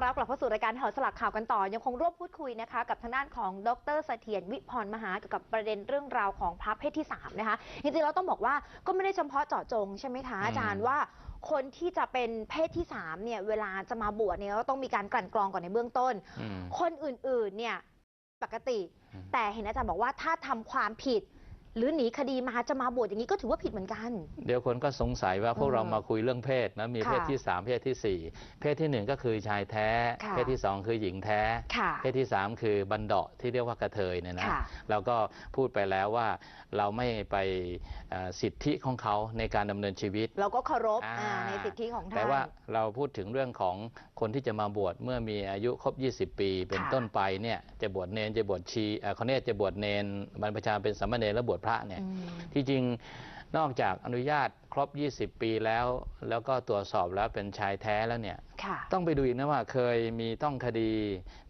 อนรับกลับเข้าสู่รายการถอดสลักข่าวกันต่อ ยังคงร่วมพูดคุยนะคะ กับทางด้านของดรเสถียรวิพรมหาเกี่ยวกับประเด็นเรื่องราวของพระเพศที่ 3 นะคะ จริงๆเราต้องบอกว่าก็ไม่ได้เฉพาะเจาะจงใช่ไหมคะอาจารย์ว่าคนที่จะเป็นเพศที่3เนี่ยเวลาจะมาบวชเนี่ยก็ต้องมีการกลั่นกรองก่อนในเบื้องต้นอืมคนอื่นๆเนี่ยปกติอืมแต่เห็นอาจารย์บอกว่าถ้าทำความผิด หรือหนีคดีมาจะมาบวชอย่างนี้ก็ถือว่าผิดเหมือนกัน เดี๋ยวคนก็สงสัยว่าพวกเออเรามาคุยเรื่องเพศนะมีค่ะเพศที่ 3 เพศทีสี่4 เพศทีหนึ่1 ก็คือชายแท้ค่ะเพศที่ 2 คือหญิงแท้ค่ะเพศที่ 3 คือบันเดาะที่เรียกว่ากระเทยเนี่ยนะค่ะเราก็พูดไปแล้วว่าเราไม่ไปเอ่อสิทธิของเขาในการดำเนินชีวิต เราก็เคารพอ่าอ่าในสิทธิของท่านแต่ว่าเราพูดถึงเรื่องของคนที่จะมาบวชเมื่อมีอายุครบ 20 ปี เป็นค่ะต้นไปเนี่ยจะบวชเนนจะบวชชีเอ่อเขาเนี่ยจะบวชเนนบรรพชาเป็นสามเณรและบวชพระเนี่ยอืมที่จริงนอกจากอนุญาตครบ 20 ปีแล้ว แล้วก็ตรวจสอบแล้วเป็นชายแท้แล้วเนี่ยค่ะต้องไปดูอีกนะว่าเคยมีต้องคดี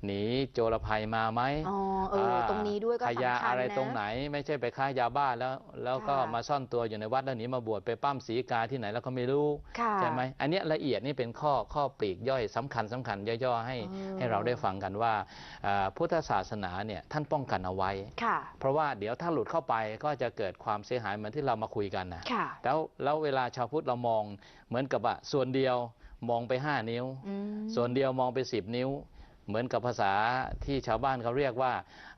หนีโจรภัยมาไหมอ๋อเออตรงนี้ด้วยก็ขยะสำคัญอะไรนะตรงไหนไม่ใช่ไปค้ายาบ้าแล้ว แล้วก็ค่ะมาซ่อนตัวอยู่ในวัดแล้วหนีมาบวชไปปั้มสีกาที่ไหนแล้วก็ไม่รู้ค่ะใช่ไหมอันเนี้ยละเอียดนี่เป็นข้อข้อปลีกย่อยสำคัญสำคัญย่อๆให้เออให้เราได้ฟังกันว่าอ่าพุทธศาสนาเนี่ยท่านป้องกันเอาไว้ค่ะเพราะว่าเดี๋ยวถ้าหลุดเข้าไปก็จะเกิดความเสียหายเหมือนที่เรามาคุยกันนะค่ะแล้วแล้วเวลาชาวพุทธเรามองเหมือนกับว่าส่วนเดียวมองไป 5 นิ้วอืมส่วนเดียวมองไป 10 นิ้ว เหมือนกับภาษาที่ชาวบ้านเขาเรียกว่า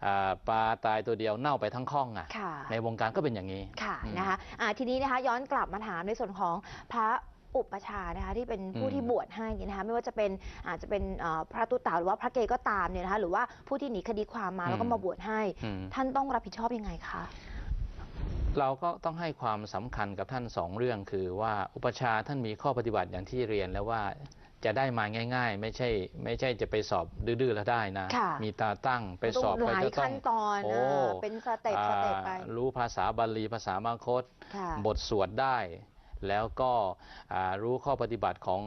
อ่าปลาตายตัวเดียวเน่าไปทั้งข้องอะค่ะในวงการก็เป็นอย่างนี้ค่ะอืมนะคะอ่าทีนี้นะคะย้อนกลับมาถามในส่วนของพระอุปชฌาย์นะคะที่เป็นผู้อืมที่บวชให้เนี่ยนะคะไม่ว่าจะเป็นอาจจะเป็นเอ่อพระตุตาหรือว่าพระเกก็ตามเนี่ยนะคะหรือว่าผู้ที่หนีคดีความมาแล้วก็มาบวชให้อืมท่านต้องรับผิดชอบยังไงคะ เราก็ต้องให้ความสำคัญกับท่านสองเรื่องคือว่าอุปชฌาย์ท่านมีข้อปฏิบัติอย่างที่เรียนแล้วว่าจะได้มาง่าย ๆ ไม่ใช่ ไม่ใช่จะไปสอบดื้อๆแล้วได้นะค่ะมีตาตั้งไปสอบต้องไปหลายก็ต้อขั้งนตอนโอ้อ่าเป็นสเต็ปสเต็ปไปอ่ารู้ภาษาบาลีภาษามาคตค่ะบทสวดได้ แล้วก็อ่ารู้ข้อปฏิบัติของ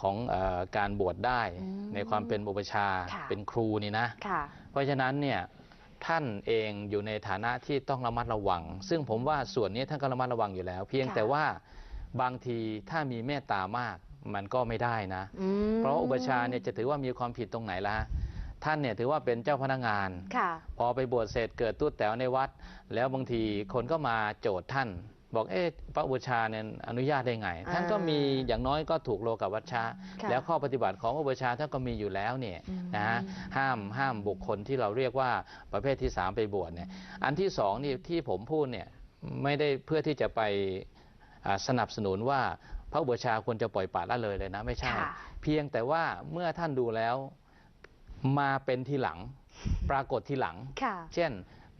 ของเออการบวชได้อืมในความเป็นอุปชฌาย์ค่ะเป็นครูนี่นะค่ะเพราะฉะนั้นเนี่ย ท่านเองอยู่ในฐานะที่ต้องระมัดระวัง ซึ่งผมว่าส่วนนี้ท่านก็ระมัดระวังอยู่แล้ว เพียงค่ะแต่ว่าบางทีถ้ามีเมตตามากมันก็ไม่ได้นะอืมเพราะอุปชฌาย์เนี่ยจะถือว่ามีความผิดตรงไหนละท่านเนี่ยถือว่าเป็นเจ้าพนักงานค่ะพอไปบวชเสร็จเกิดตุ้แต๋วในวัด แล้วบางทีคนก็มาโจทย์ท่าน บอกเอ๊ะพระอุปชฌาย์เนี่ยอนุญาตได้ไง ท่านก็มีอย่างน้อยก็ถูกโลกับวัชชะค่ะแล้วข้อปฏิบัติของพระอุปชฌาย์ท่านก็มีอยู่แล้วเนี่ยอืมนะฮะห้ามห้ามบุคคลที่เราเรียกว่าประเภทที่สามไปบวชเนี่ยอันที่สองนี่ที่ผมพูดเนี่ยไม่ได้เพื่อที่จะไปอ่าสนับสนุนว่าพระอุปชฌาย์ควรจะปล่อยปละละเลยเลยนะไม่ใช่ค่ะเพียงแต่ว่าเมื่อท่านดูแล้วมาเป็นทีหลังปรากฏทีหลังค่ะเช่น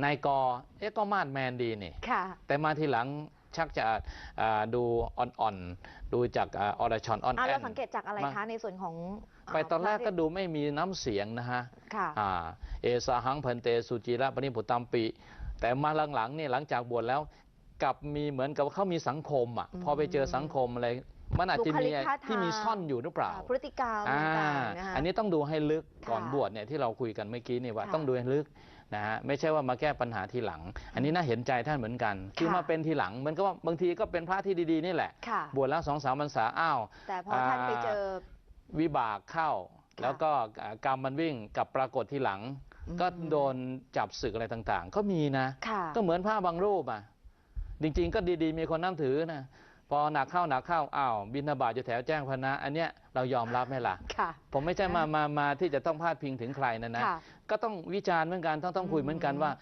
นายกอเอ๊ะก็มาดแมนดีนี่ค่ะแต่มาทีหลัง ชักจะอ่าดูอ่อนๆ ดูจากอ่าอรชอนอ่อนอ่าแอเรานสังเกตจากอะไรมาคะในส่วนของ ไปตอนแรกก็พะดูไม่มีน้ำเสียงนะฮะค่ะอ่าเอสาหังพันเตสุจิระปณิพุตัมปิแต่มาหลังๆเนี่ยหลังจากบวชแล้วกลับมีเหมือนกับเขามีสังคมอะอืมพอไปเจอสังคมอะไรมันอาจจะบุคมีลิกท่าทางที่มีซ่อนอยู่หรือเปล่า พฤติกรรมอ่าต่างๆนะคะอันนี้ต้องดูให้ลึกก่อนค่ะบวชเนี่ยที่เราคุยกันเมื่อกี้นี่ว่าค่ะต้องดูให้ลึก นะฮะไม่ใช่ว่ามาแก้ปัญหาทีหลัง อันนี้น่าเห็นใจท่านเหมือนกัน คือค่ะมาเป็นทีหลังเหมือนกับว่าบางทีก็เป็นพระที่ดีๆนี่แหละค่ะบวชแล้วสองสามพรรษาอ้าวแต่พอท่านไปเจอวิบากเข้าค่ะแล้วก็อ่ากรรมมันวิ่งกับปรากฏทีหลังอืมก็โดนจับศึกอะไรต่างๆ ก็มีนะค่ะก็เหมือนพระบางรูปอะจริง ๆ ก็ดีๆ มีคนนับถือนะ พอหนักเข้าหนักเข้าอ้าวบินาบาตอยู่แถวแจ้งพนะ อันเนี้ยเรายอมรับไหมล่ะ ค่ะ ผมไม่ใช่มามามาที่จะต้องพาดพิงถึงใครนะนะ ค่ะก็ต้องวิจารณ์เหมือนกันต้องต้องคุยเหมือนกันอืมว่า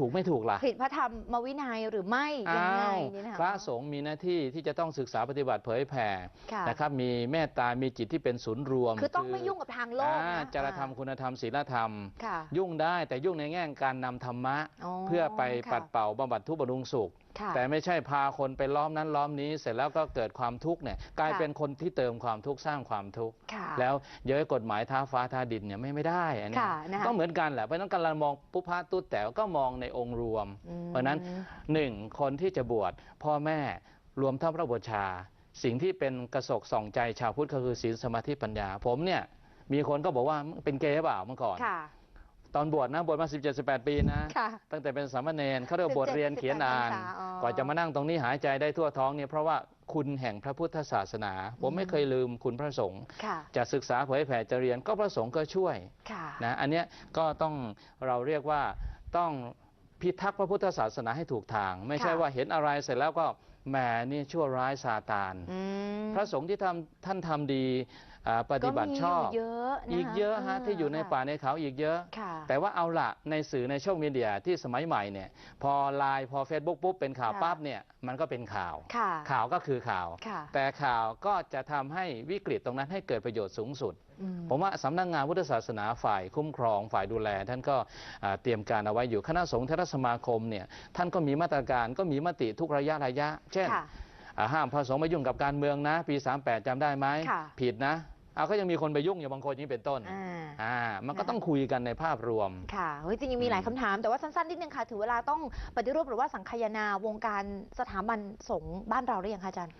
ถูกไม่ถูกล่ะผิดพระธรรมวินัยหรือไม่ยังไงอ้าวนี่นะคะพระสงฆ์มีหน้าที่ที่จะต้องศึกษาปฏิบัติเผยแผ่ค่ะนะครับมีเมตตามีจิตที่เป็นศูนย์รวมคือต้องไม่ยุ่งกับทางโลกอ่านะจารธรรมคุณธรรมศีลธรรม ค่ะ ยุ่งได้แต่ยุ่งในแง่การนำธรรมะ อ๋อเพื่อไปค่ะ ปัดเป่าบำบัดทุกข์บำรุงสุขค่ะ แต่ไม่ใช่พาคนไปล้อมนั้นล้อมนี้ เสร็จแล้วก็เกิดความทุกข์เนี่ยกลายค่ะเป็นคนที่เติมความทุกข์สร้างความทุกข์ค่ะแล้วเย้ยกฎหมายท้าฟ้าท้าดินเนี่ยไม่ไม่ได้อันนี้ค่ะนะคะก็เหมือนกันแหละเพราะฉะนั้นการเรามองปุ๊พพะตุ๊ดแต่ก็มองในองค์รวมอืมเพราะฉะนั้นหนึ่งคนที่จะบวชพ่อแม่รวมทั้งพระบวชา สิ่งที่เป็นกระสกส่องใจชาวพุทธก็คือศีลสมาธิปัญญาผมเนี่ยมีคนก็บอกว่าเป็นเกย์หรือเปล่าเมื่อก่อนค่ะ ตอนบวชนะบวชมา 17 18 ปีนะ ค่ะ ตั้งแต่เป็นสามเณรเขาเรียกว่าบทเรียน17เขียนอ่านพรรษาอ๋อกว่าจะมานั่งตรงนี้หายใจได้ทั่วท้องเนี่ยเพราะว่าคุณแห่งพระพุทธศาสนา ผมไม่เคยลืมคุณพระสงฆ์ค่ะ จะศึกษาเผยแผ่จะเรียนก็พระสงฆ์ก็ช่วย ค่ะ นะอันเนี้ยก็ต้องเราเรียกว่าต้องพิทักษ์พระพุทธศาสนาให้ถูกทาง ไม่ใช่ค่ะว่าเห็นอะไรเสร็จแล้วก็ แหมนี่ชั่วร้ายซาตาน อืม พระสงฆ์ที่ทำท่านทำดีอ่าปฏิบัติชอบ ก็มียู่เยอะนะคะอีกเยอะฮะที่อยู่ในป่าในเขาอีกเยอะ ค่ะ แต่ว่าเอาละในสื่อในโซเชียลมีเดียที่สมัยใหม่เนี่ยพอไลน์พอ Facebook ปุ๊บเป็นข่าวค่ะ ปั๊บเนี่ยมันก็เป็นข่าว ค่ะ ข่าวก็คือข่าว ค่ะแต่ข่าวก็จะทำให้วิกฤตตรงนั้นให้เกิดประโยชน์สูงสุดอืมผมว่าสำนักงานพุทธศาสนาฝ่ายคุ้มครองฝ่ายดูแล ท่านก็อ่าเตรียมการเอาไว้อยู่คณะสงฆ์เทรสมาคมเนี่ยท่านก็มีมาตรการก็มีมติทุกระยะระยะ เช่นค่ะอ่าห้ามพระสงฆ์มายุ่งกับการเมืองนะ ปี 38จำได้ไหมค่ะผิดนะเอาก็ยังมีคนไปยุ่งอยู่บางคนอย่างนี้เป็นต้น อ่าอ่ามันก็นะต้องคุยกันในภาพรวม ค่ะ เฮ้ยจริงๆมีหลายคำถาม แต่ว่าสั้นๆ นิดนึงค่ะ ถึงเวลาต้องปฏิรูปหรือว่าสังคายนาวงการสถาบันสงฆ์บ้านเราหรือยังคะอาจารย์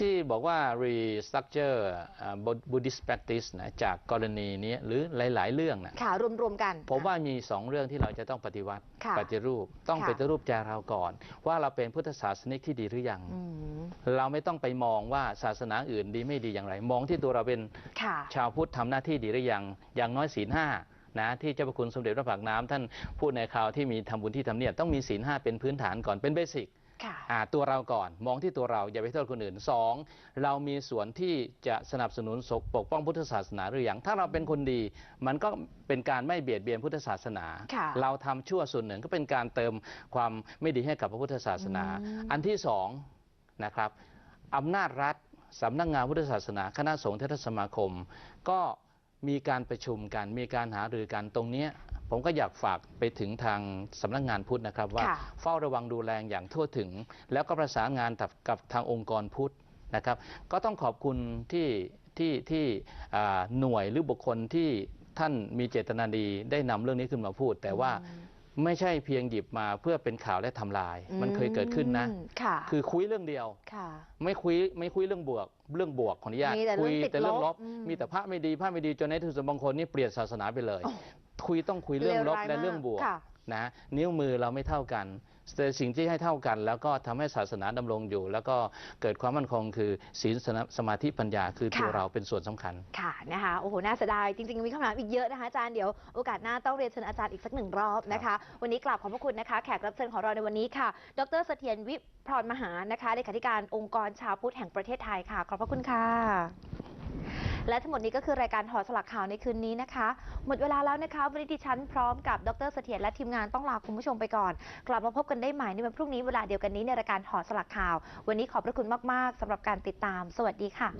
ที่บอกว่า restructure อ่า Buddhist practice นะจากกรณีนี้หรือหลาย ๆ เรื่องนะค่ะรวม ๆ กัน ผมว่ามีสองเรื่องที่เราจะต้องปฏิวัติค่ะปฏิรูป ต้องค่ะปฏิรูปใจเราก่อน ว่าเราเป็นพุทธศาสนิกที่ดีหรือยังอืมเราไม่ต้องไปมองว่าศาสนาอื่นดีไม่ดีอย่างไร มองที่ตัวเราเป็นค่ะชาวพุทธทำหน้าที่ดีหรือยัง อย่างน้อยศีลห้านะที่เจ้าพระคุณสมเด็จพระผักน้ำท่านพูดในคราวที่มีทำบุญที่ทำเนียบต้องมีศีลห้าเป็นพื้นฐานก่อนเป็นเบสิกค่ะอ่า ตัวเราก่อนมองที่ตัวเราอย่าไปโทษคนอื่นสองเรามีส่วนที่จะสนับสนุนศกปกป้องพุทธศาสนาหรือยังถ้าเราเป็นคนดี มันก็เป็นการไม่เบียดเบียนพุทธศาสนาค่ะเราทำชั่วส่วนหนึ่งก็เป็นการเติมความไม่ดีให้กับพระพุทธศาสนาอืมอันที่สองนะครับอำนาจรัฐสำนักงานพุทธศาสนา คณะสงฆ์เทศสมาคม ก็มีการประชุมกัน มีการหารือกันตรงเนี้ย ผมก็อยากฝากไปถึงทางสำนักงานพุทธนะครับว่าค่ะเฝ้าระวังดูแลอย่างทั่วถึง แล้วก็ประสานงานกับกับทางองค์กรพุทธนะครับ ก็ต้องขอบคุณที่ที่ที่อ่าหน่วยหรือบุคคลที่ท่านมีเจตนาดีได้นำเรื่องนี้ขึ้นมาพูด แต่ว่าไม่ใช่เพียงหยิบมาเพื่อเป็นข่าวและทำลาย มันเคยเกิดขึ้นนะอืมค่ะคือคุยเรื่องเดียวค่ะไม่คุยไม่คุยเรื่องบวก เรื่องบวกขออนุญาตมีแต่เรื่องคุยติดแต่เรื่องลลบบอืมมีแต่พระไม่ดีพระไม่ดีจนในที่สุดบางคนนี่เปลี่ยนศาสนาไปเลยโอ้ คุยต้องคุยเรื่องลบเลวร้ายและเรื่องมากบวกค่ะนะนิ้วมือเราไม่เท่ากันแต่สิ่งที่ให้เท่ากัน แล้วก็ทำให้ศาสนาดำรงอยู่ แล้วก็เกิดความมั่นคงคือศีลสมาธิปัญญาคือตัวค่ะเราเป็นส่วนสำคัญ ค่ะนะคะโอ้โหน่าเสียดายจริง ๆ มีคำถามอีกเยอะนะคะอาจารย์เดี๋ยวโอกาสหน้าต้องเรียนเชิญอาจารย์อีกสักหนึ่งรอบนะคะ วันนี้กราบขอบพระคุณนะคะ แขกรับเชิญของเราในวันนี้ค่ะ ดรเสถียรวิพรมหานะคะเลขาธิการองค์กรชาวพุทธแห่งประเทศไทยค่ะ ขอบพระคุณค่ะ และทั้งหมดนี้ก็คือรายการถอดสลักข่าวในคืนนี้นะคะ หมดเวลาแล้วนะคะวันนี้ดิฉันพร้อมกับดรเสถียรและทีมงานต้องลาคุณผู้ชมไปก่อน กลับมาพบกันได้ใหม่ในวันพรุ่งนี้เวลาเดียวกันนี้ในรายการถอดสลักข่าว วันนี้ขอบพระคุณมากๆสำหรับการติดตาม สวัสดีค่ะ